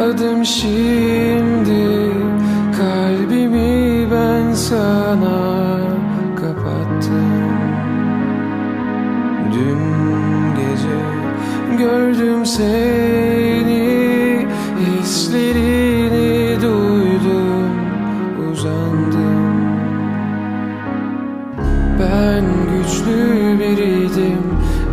Adım şimdi Kalbimi ben sana kapattım. Dün gece gördüm seni Hislerini duydum uzandım. Ben güçlü biriydim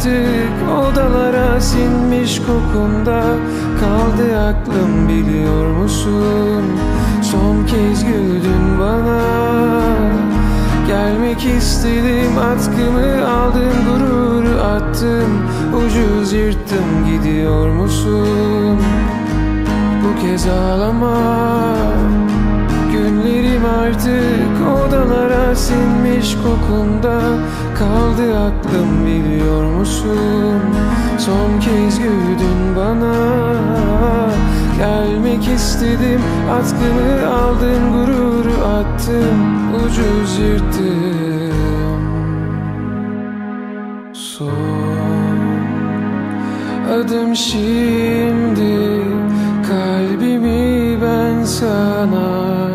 artık odalara sinmiş kokunda Kaldı aklım biliyor musun? Son kez güldün bana. Gelmek istedim atkımı aldım gururu attım Ucuz yırttım gidiyor musun? Bu kez ağlama. Günlerim artık odalara sinmiş kokunda Kaldı aklım biliyor musun? Son kez güldün bana. Gelmek istedim atkımı aldın gururu attım Ucuz yırttım Son adım şimdi Kalbimi ben sana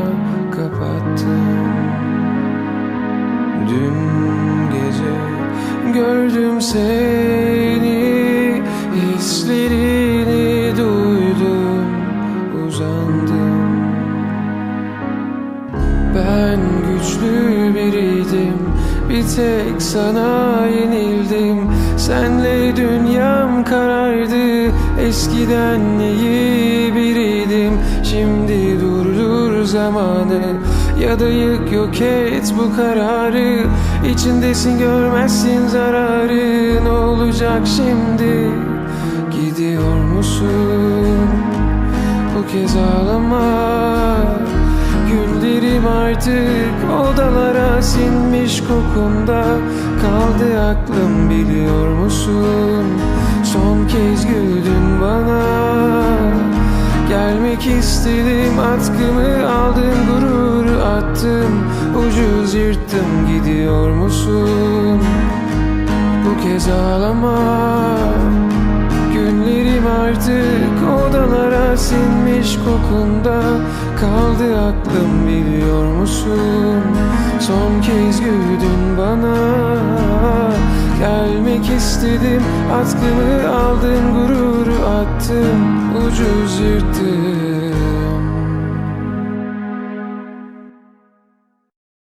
seni Hislerini duydum uzandım. Ben güçlü biriydim Bir tek sana yenildim. Senle dünyam karardı Eskiden iyi biriydim. Şimdi durdur zamanı Ya da yık yok et bu kararı. İçindesin görmezsin zararı. Ne olacak şimdi? Gidiyor musun? Bu kez ağlama. Günlerim artık odalara sinmiş kokunda. Kaldı aklım biliyor musun? Son kez güldün bana Gelmek istedim atkımı aldın gururu attım Ucuz yırttım gidiyor musun? Bu kez ağlama. Günlerim artık odalara sinmiş kokunda. Kaldı aklım biliyor musun? Son kez güldün bana Gelmek istedim atkımı aldın gururu attım Ucuz yırttım